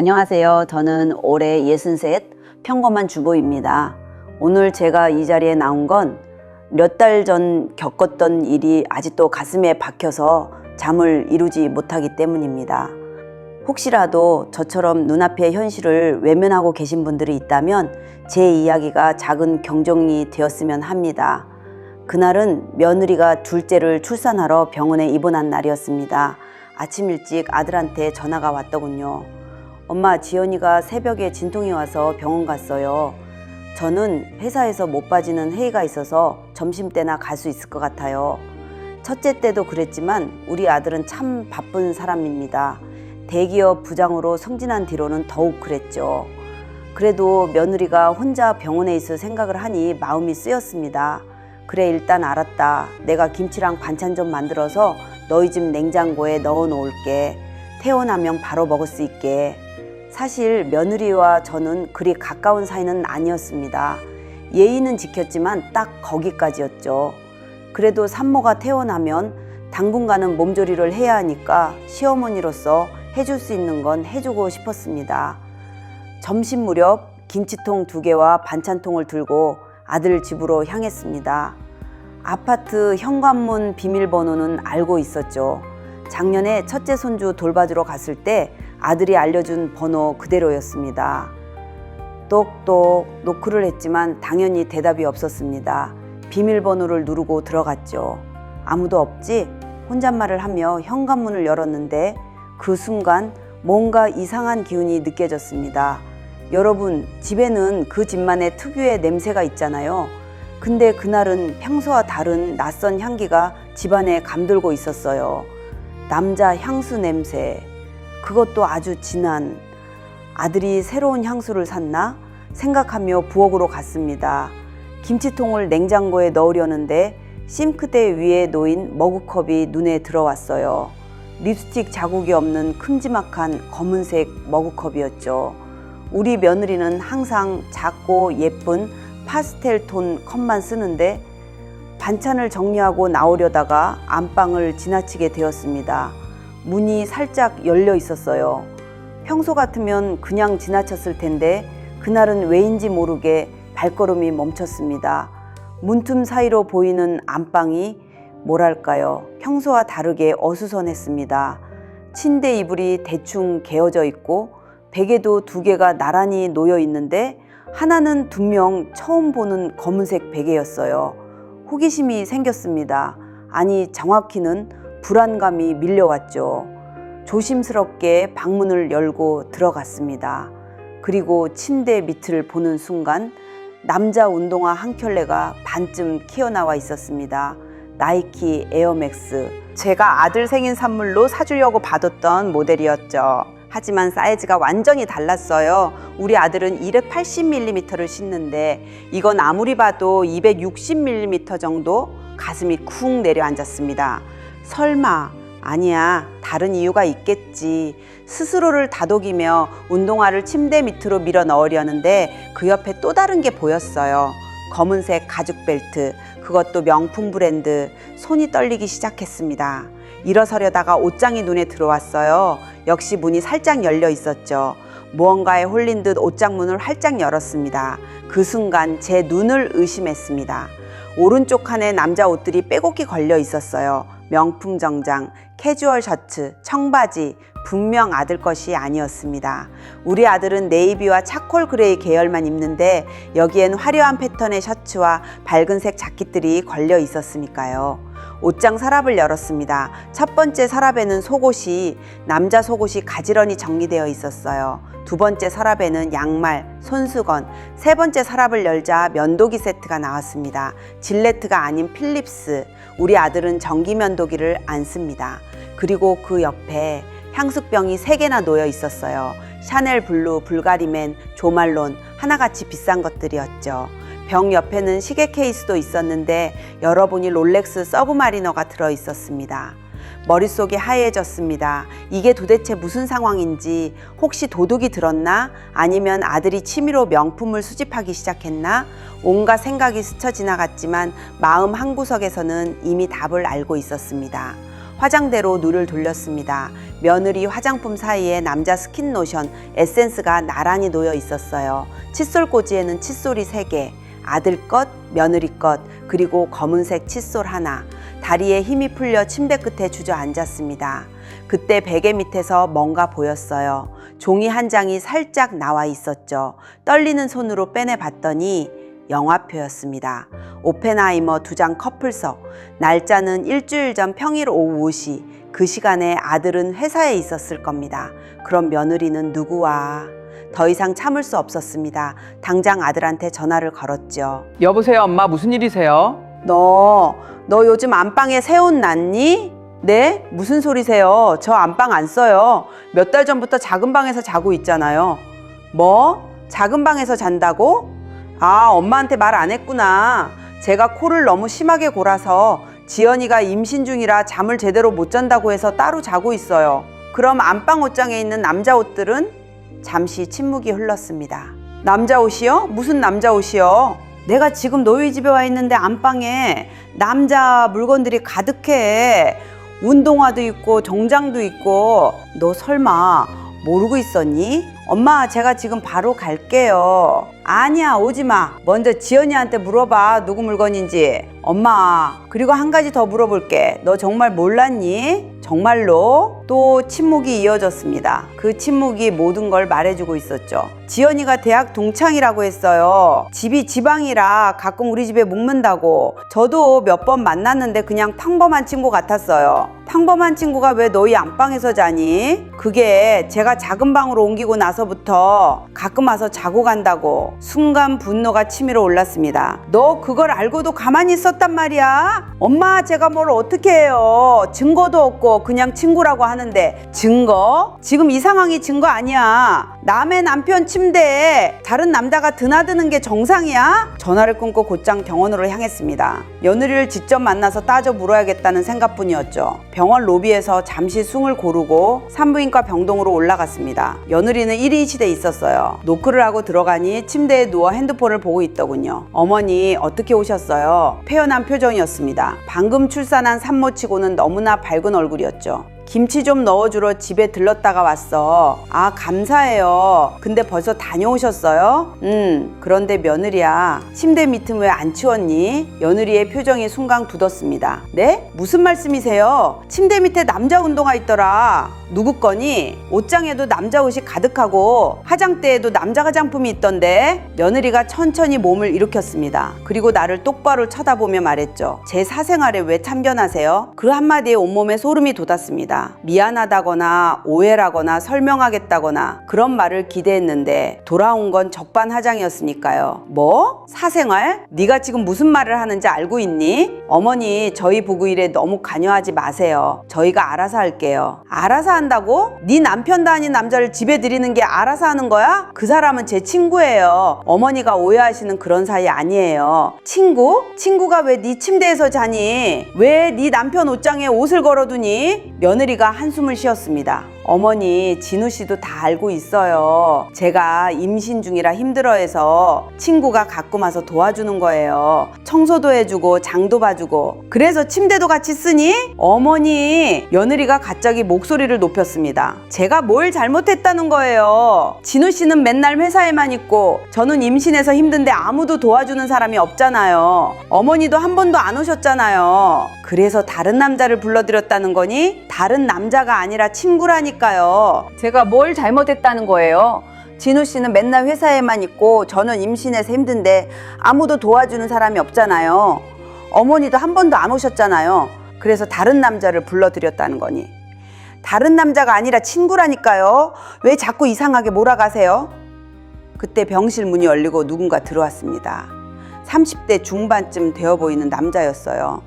안녕하세요. 저는 올해 63 평범한 주부입니다. 오늘 제가 이 자리에 나온 건 몇 달 전 겪었던 일이 아직도 가슴에 박혀서 잠을 이루지 못하기 때문입니다. 혹시라도 저처럼 눈앞의 현실을 외면하고 계신 분들이 있다면 제 이야기가 작은 경종이 되었으면 합니다. 그날은 며느리가 둘째를 출산하러 병원에 입원한 날이었습니다. 아침 일찍 아들한테 전화가 왔더군요. 엄마, 지연이가 새벽에 진통이 와서 병원 갔어요. 저는 회사에서 못 빠지는 회의가 있어서 점심때나 갈 수 있을 것 같아요. 첫째 때도 그랬지만 우리 아들은 참 바쁜 사람입니다. 대기업 부장으로 승진한 뒤로는 더욱 그랬죠. 그래도 며느리가 혼자 병원에 있을 생각을 하니 마음이 쓰였습니다. 그래 일단 알았다. 내가 김치랑 반찬 좀 만들어서 너희 집 냉장고에 넣어 놓을게. 태어나면 바로 먹을 수 있게. 사실 며느리와 저는 그리 가까운 사이는 아니었습니다. 예의는 지켰지만 딱 거기까지였죠. 그래도 산모가 태어나면 당분간은 몸조리를 해야 하니까 시어머니로서 해줄 수 있는 건 해주고 싶었습니다. 점심 무렵 김치통 두 개와 반찬통을 들고 아들 집으로 향했습니다. 아파트 현관문 비밀번호는 알고 있었죠. 작년에 첫째 손주 돌봐주러 갔을 때 아들이 알려준 번호 그대로였습니다. 똑똑 노크를 했지만 당연히 대답이 없었습니다. 비밀번호를 누르고 들어갔죠. 아무도 없지? 혼잣말을 하며 현관문을 열었는데 그 순간 뭔가 이상한 기운이 느껴졌습니다. 여러분, 집에는 그 집만의 특유의 냄새가 있잖아요. 근데 그날은 평소와 다른 낯선 향기가 집안에 감돌고 있었어요. 남자 향수 냄새. 그것도 아주 진한. 아들이 새로운 향수를 샀나? 생각하며 부엌으로 갔습니다. 김치통을 냉장고에 넣으려는데 싱크대 위에 놓인 머그컵이 눈에 들어왔어요. 립스틱 자국이 없는 큼지막한 검은색 머그컵이었죠. 우리 며느리는 항상 작고 예쁜 파스텔 톤 컵만 쓰는데 반찬을 정리하고 나오려다가 안방을 지나치게 되었습니다. 문이 살짝 열려 있었어요. 평소 같으면 그냥 지나쳤을 텐데 그날은 왜인지 모르게 발걸음이 멈췄습니다. 문틈 사이로 보이는 안방이 뭐랄까요. 평소와 다르게 어수선했습니다. 침대 이불이 대충 개어져 있고 베개도 두 개가 나란히 놓여 있는데 하나는 분명 처음 보는 검은색 베개였어요. 호기심이 생겼습니다. 아니, 정확히는 불안감이 밀려왔죠. 조심스럽게 방문을 열고 들어갔습니다. 그리고 침대 밑을 보는 순간 남자 운동화 한 켤레가 반쯤 튀어나와 있었습니다. 나이키 에어맥스. 제가 아들 생일 선물로 사주려고 받았던 모델이었죠. 하지만 사이즈가 완전히 달랐어요. 우리 아들은 280mm를 신는데 이건 아무리 봐도 260mm 정도 가슴이 쿵 내려앉았습니다. 설마 아니야 다른 이유가 있겠지. 스스로를 다독이며 운동화를 침대 밑으로 밀어 넣으려는데 그 옆에 또 다른 게 보였어요. 검은색 가죽 벨트 그것도 명품 브랜드. 손이 떨리기 시작했습니다. 일어서려다가 옷장이 눈에 들어왔어요. 역시 문이 살짝 열려 있었죠. 무언가에 홀린 듯 옷장 문을 활짝 열었습니다. 그 순간 제 눈을 의심했습니다 오른쪽 칸에 남자 옷들이 빼곡히 걸려 있었어요 명품 정장, 캐주얼 셔츠, 청바지, 분명 아들 것이 아니었습니다. 우리 아들은 네이비와 차콜 그레이 계열만 입는데 여기엔 화려한 패턴의 셔츠와 밝은색 자켓들이 걸려 있었으니까요. 옷장 서랍을 열었습니다. 첫 번째 서랍에는 속옷이 남자 속옷이 가지런히 정리되어 있었어요. 두 번째 서랍에는 양말, 손수건, 세 번째 서랍을 열자 면도기 세트가 나왔습니다. 질레트가 아닌 필립스. 우리 아들은 전기 면도기를 안 씁니다. 그리고 그 옆에 향수병이 세 개나 놓여 있었어요. 샤넬 블루, 불가리맨, 조말론, 하나같이 비싼 것들이었죠. 병 옆에는 시계 케이스도 있었는데 열어보니 롤렉스 서브마리너가 들어 있었습니다. 머릿속이 하얘졌습니다. 이게 도대체 무슨 상황인지 혹시 도둑이 들었나? 아니면 아들이 취미로 명품을 수집하기 시작했나? 온갖 생각이 스쳐 지나갔지만 마음 한구석에서는 이미 답을 알고 있었습니다. 화장대로 눈을 돌렸습니다. 며느리 화장품 사이에 남자 스킨 로션, 에센스가 나란히 놓여 있었어요. 칫솔 꽂이에는 칫솔이 세개 아들 것, 며느리 것, 그리고 검은색 칫솔 하나. 다리에 힘이 풀려 침대 끝에 주저앉았습니다. 그때 베개 밑에서 뭔가 보였어요. 종이 한 장이 살짝 나와 있었죠. 떨리는 손으로 빼내 봤더니 영화표였습니다. 오펜하이머 두 장 커플석. 날짜는 일주일 전 평일 오후 5시. 그 시간에 아들은 회사에 있었을 겁니다. 그럼 며느리는 누구와? 더 이상 참을 수 없었습니다. 당장 아들한테 전화를 걸었죠. 여보세요, 엄마 무슨 일이세요? 너, 너 요즘 안방에 새 옷 났니? 네? 무슨 소리세요? 저 안방 안 써요. 몇 달 전부터 작은 방에서 자고 있잖아요. 뭐? 작은 방에서 잔다고? 아, 엄마한테 말 안 했구나. 제가 코를 너무 심하게 골아서 지연이가 임신 중이라 잠을 제대로 못 잔다고 해서 따로 자고 있어요. 그럼 안방 옷장에 있는 남자 옷들은? 잠시 침묵이 흘렀습니다. 남자 옷이요? 무슨 남자 옷이요? 내가 지금 너희 집에 와 있는데 안방에 남자 물건들이 가득해. 운동화도 있고 정장도 있고. 너 설마 모르고 있었니? 엄마, 제가 지금 바로 갈게요. 아니야, 오지 마. 먼저 지연이한테 물어봐. 누구 물건인지. 엄마, 그리고 한 가지 더 물어볼게. 너 정말 몰랐니? 정말로? 또 침묵이 이어졌습니다. 그 침묵이 모든 걸 말해주고 있었죠. 지연이가 대학 동창이라고 했어요. 집이 지방이라 가끔 우리 집에 묵는다고. 저도 몇 번 만났는데 그냥 평범한 친구 같았어요. 평범한 친구가 왜 너희 안방에서 자니? 그게 제가 작은 방으로 옮기고 나서부터 가끔 와서 자고 간다고. 순간 분노가 치밀어 올랐습니다. 너 그걸 알고도 가만히 있었단 말이야? 엄마, 제가 뭘 어떻게 해요? 증거도 없고 그냥 친구라고 하는데 증거? 지금 이 상황이 증거 아니야. 남의 남편 침대에 다른 남자가 드나드는 게 정상이야? 전화를 끊고 곧장 병원으로 향했습니다. 며느리를 직접 만나서 따져 물어야겠다는 생각뿐이었죠. 병원 로비에서 잠시 숨을 고르고 산부인과 병동으로 올라갔습니다. 며느리는 1인 시대에 있었어요. 노크를 하고 들어가니 침 대에 누워 핸드폰을 보고 있더군요. 어머니 어떻게 오셨어요? 폐연한 표정이었습니다. 방금 출산한 산모치고는 너무나 밝은 얼굴이었죠. 김치 좀 넣어주러 집에 들렀다가 왔어. 아, 감사해요. 근데 벌써 다녀오셨어요? 음, 그런데 며느리야. 침대 밑은 왜 안 치웠니? 며느리의 표정이 순간 굳었습니다. 네? 무슨 말씀이세요? 침대 밑에 남자 운동화 있더라. 누구 거니? 옷장에도 남자 옷이 가득하고 화장대에도 남자 화장품이 있던데 며느리가 천천히 몸을 일으켰습니다. 그리고 나를 똑바로 쳐다보며 말했죠. 제 사생활에 왜 참견하세요? 그 한마디에 온몸에 소름이 돋았습니다. 미안하다거나 오해라거나 설명하겠다거나 그런 말을 기대했는데 돌아온 건 적반하장이었으니까요. 뭐? 사생활? 네가 지금 무슨 말을 하는지 알고 있니? 어머니 저희 부부 일에 너무 관여하지 마세요. 저희가 알아서 할게요. 알아서 한다고? 네 남편도 아닌 남자를 집에 들이는 게 알아서 하는 거야? 그 사람은 제 친구예요. 어머니가 오해하시는 그런 사이 아니에요. 친구? 친구가 왜 네 침대에서 자니? 왜 네 남편 옷장에 옷을 걸어두니? 며느리가 한숨을 쉬었습니다. 어머니, 진우 씨도 다 알고 있어요. 제가 임신 중이라 힘들어해서 친구가 가끔 와서 도와주는 거예요. 청소도 해주고 장도 봐주고. 그래서 침대도 같이 쓰니? 어머니, 며느리가 갑자기 목소리를 높였습니다. 제가 뭘 잘못했다는 거예요. 진우 씨는 맨날 회사에만 있고 저는 임신해서 힘든데 아무도 도와주는 사람이 없잖아요. 어머니도 한 번도 안 오셨잖아요. 그래서 다른 남자를 불러들였다는 거니? 다른 남자가 아니라 친구라니까 요. 제가 뭘 잘못했다는 거예요? 진우 씨는 맨날 회사에만 있고 저는 임신해서 힘든데 아무도 도와주는 사람이 없잖아요. 어머니도 한 번도 안 오셨잖아요. 그래서 다른 남자를 불러들였다는 거니. 다른 남자가 아니라 친구라니까요. 왜 자꾸 이상하게 몰아가세요? 그때 병실 문이 열리고 누군가 들어왔습니다. 30대 중반쯤 되어 보이는 남자였어요.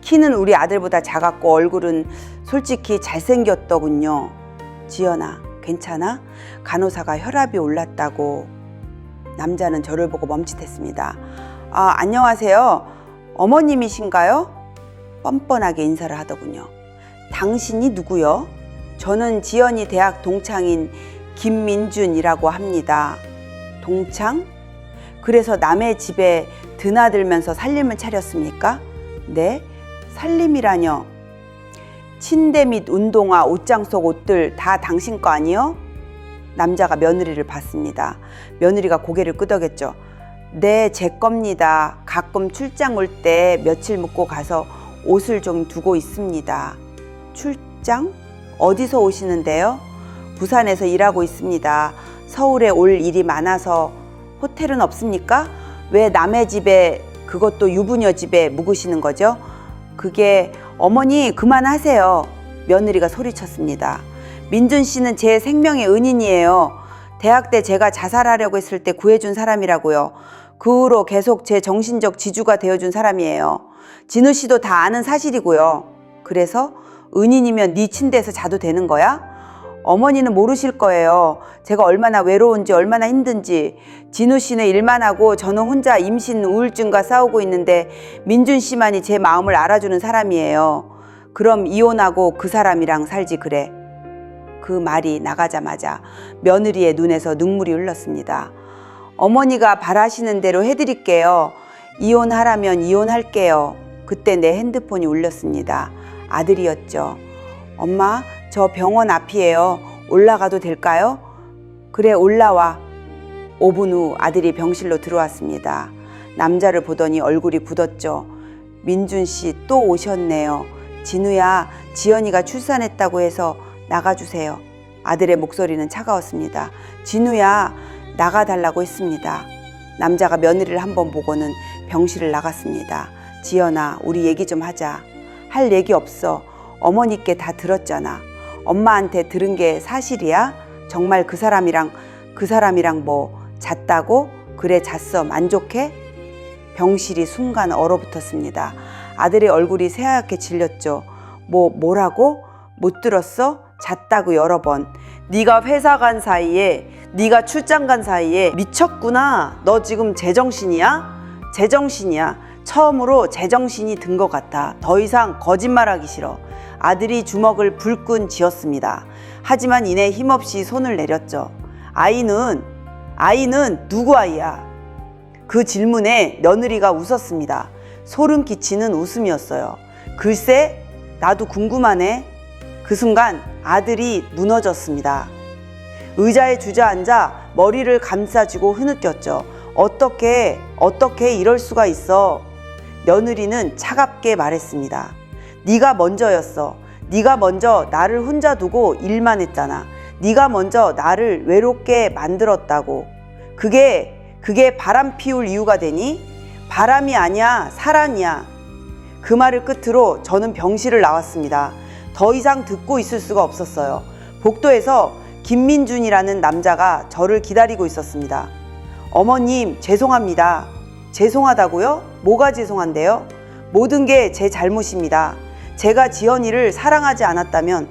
키는 우리 아들보다 작았고 얼굴은 솔직히 잘생겼더군요. 지연아, 괜찮아? 간호사가 혈압이 올랐다고. 남자는 저를 보고 멈칫했습니다. 아, 안녕하세요. 어머님이신가요? 뻔뻔하게 인사를 하더군요. 당신이 누구요? 저는 지연이 대학 동창인 김민준이라고 합니다. 동창? 그래서 남의 집에 드나들면서 살림을 차렸습니까? 네? 살림이라뇨. 침대 및 운동화, 옷장 속 옷들 다 당신 거 아니요? 남자가 며느리를 봤습니다. 며느리가 고개를 끄덕였죠. 네, 제 겁니다. 가끔 출장 올 때 며칠 묵고 가서 옷을 좀 두고 있습니다. 출장? 어디서 오시는데요? 부산에서 일하고 있습니다. 서울에 올 일이 많아서 호텔은 없습니까? 왜 남의 집에 그것도 유부녀 집에 묵으시는 거죠? 그게 어머니 그만하세요. 며느리가 소리쳤습니다. 민준 씨는 제 생명의 은인이에요. 대학 때 제가 자살하려고 했을 때 구해준 사람이라고요. 그 후로 계속 제 정신적 지주가 되어준 사람이에요. 진우 씨도 다 아는 사실이고요. 그래서 은인이면 네 침대에서 자도 되는 거야? 어머니는 모르실 거예요. 제가 얼마나 외로운지 얼마나 힘든지. 진우 씨는 일만 하고 저는 혼자 임신 우울증과 싸우고 있는데 민준 씨만이 제 마음을 알아주는 사람이에요. 그럼 이혼하고 그 사람이랑 살지 그래. 그 말이 나가자마자 며느리의 눈에서 눈물이 흘렀습니다. 어머니가 바라시는 대로 해드릴게요. 이혼하라면 이혼할게요. 그때 내 핸드폰이 울렸습니다. 아들이었죠. 엄마, 저 병원 앞이에요. 올라가도 될까요? 그래, 올라와. 5분 후 아들이 병실로 들어왔습니다. 남자를 보더니 얼굴이 굳었죠. 민준 씨 또 오셨네요. 진우야, 지연이가 출산했다고 해서 나가주세요. 아들의 목소리는 차가웠습니다. 진우야, 나가달라고 했습니다. 남자가 며느리를 한번 보고는 병실을 나갔습니다. 지연아, 우리 얘기 좀 하자. 할 얘기 없어. 어머니께 다 들었잖아. 엄마한테 들은 게 사실이야? 정말 그 사람이랑 그 사람이랑 뭐 잤다고? 그래 잤어. 만족해? 병실이 순간 얼어붙었습니다. 아들의 얼굴이 새하얗게 질렸죠. 뭐 뭐라고? 못 들었어? 잤다고 여러 번. 네가 회사 간 사이에 네가 출장 간 사이에 미쳤구나. 너 지금 제정신이야? 제정신이야. 처음으로 제정신이 든 것 같아. 더 이상 거짓말하기 싫어. 아들이 주먹을 불끈 쥐었습니다. 하지만 이내 힘없이 손을 내렸죠. 아이는 아이는 누구 아이야? 그 질문에 며느리가 웃었습니다. 소름 끼치는 웃음이었어요. 글쎄, 나도 궁금하네. 그 순간 아들이 무너졌습니다. 의자에 주저앉아 머리를 감싸쥐고 흐느꼈죠. 어떻게, 어떻게 이럴 수가 있어? 며느리는 차갑게 말했습니다. 네가 먼저였어. 네가 먼저 나를 혼자 두고 일만 했잖아. 네가 먼저 나를 외롭게 만들었다고. 그게 그게 바람 피울 이유가 되니? 바람이 아니야, 사랑이야. 그 말을 끝으로 저는 병실을 나왔습니다. 더 이상 듣고 있을 수가 없었어요. 복도에서 김민준이라는 남자가 저를 기다리고 있었습니다. 어머님, 죄송합니다. 죄송하다고요? 뭐가 죄송한데요? 모든 게 제 잘못입니다. 제가 지연이를 사랑하지 않았다면,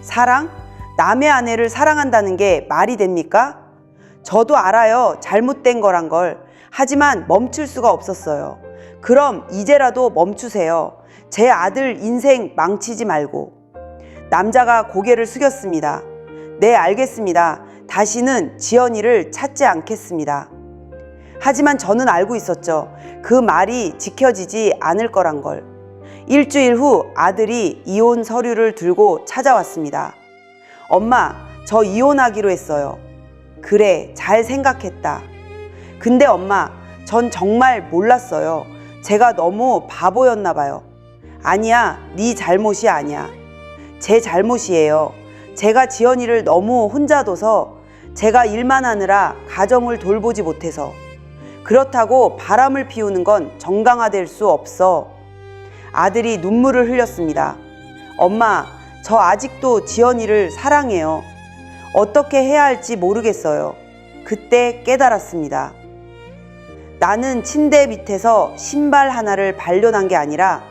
사랑? 남의 아내를 사랑한다는 게 말이 됩니까? 저도 알아요. 잘못된 거란 걸. 하지만 멈출 수가 없었어요. 그럼 이제라도 멈추세요. 제 아들 인생 망치지 말고. 남자가 고개를 숙였습니다. 네, 알겠습니다. 다시는 지연이를 찾지 않겠습니다. 하지만 저는 알고 있었죠. 그 말이 지켜지지 않을 거란 걸. 일주일 후 아들이 이혼 서류를 들고 찾아왔습니다. 엄마, 저 이혼하기로 했어요. 그래, 잘 생각했다. 근데 엄마, 전 정말 몰랐어요. 제가 너무 바보였나 봐요. 아니야, 네 잘못이 아니야. 제 잘못이에요. 제가 지연이를 너무 혼자 둬서 제가 일만 하느라 가정을 돌보지 못해서 그렇다고 바람을 피우는 건 정당화될 수 없어. 아들이 눈물을 흘렸습니다. 엄마, 저 아직도 지연이를 사랑해요. 어떻게 해야 할지 모르겠어요. 그때 깨달았습니다. 나는 침대 밑에서 신발 하나를 발견한 게 아니라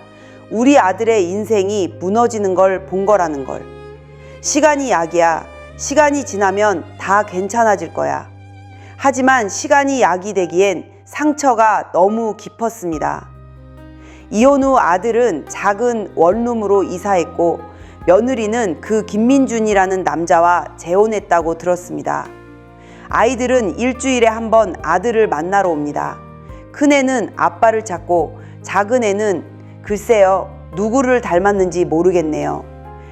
우리 아들의 인생이 무너지는 걸 본 거라는 걸. 시간이 약이야. 시간이 지나면 다 괜찮아질 거야. 하지만 시간이 약이 되기엔 상처가 너무 깊었습니다. 이혼 후 아들은 작은 원룸으로 이사했고 며느리는 그 김민준이라는 남자와 재혼했다고 들었습니다. 아이들은 일주일에 한 번 아들을 만나러 옵니다. 큰애는 아빠를 찾고 작은 애는 글쎄요, 누구를 닮았는지 모르겠네요.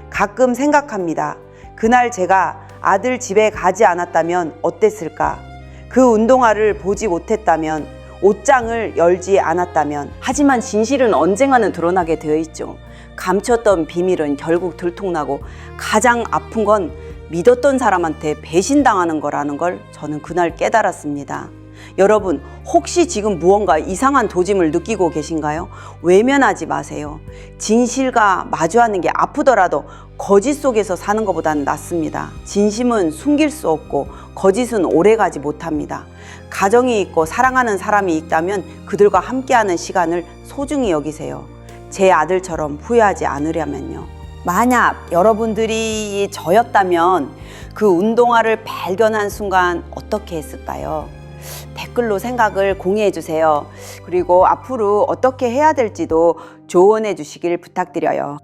가끔 생각합니다. 그날 제가 아들 집에 가지 않았다면 어땠을까? 그 운동화를 보지 못했다면 옷장을 열지 않았다면 하지만 진실은 언젠가는 드러나게 되어 있죠. 감췄던 비밀은 결국 들통나고 가장 아픈 건 믿었던 사람한테 배신당하는 거라는 걸 저는 그날 깨달았습니다. 여러분, 혹시 지금 무언가 이상한 도짐을 느끼고 계신가요? 외면하지 마세요. 진실과 마주하는 게 아프더라도 거짓 속에서 사는 것보다는 낫습니다. 진심은 숨길 수 없고 거짓은 오래가지 못합니다. 가정이 있고 사랑하는 사람이 있다면 그들과 함께하는 시간을 소중히 여기세요. 제 아들처럼 후회하지 않으려면요. 만약 여러분들이 저였다면 그 운동화를 발견한 순간 어떻게 했을까요? 댓글로 생각을 공유해 주세요. 그리고 앞으로 어떻게 해야 될지도 조언해 주시길 부탁드려요.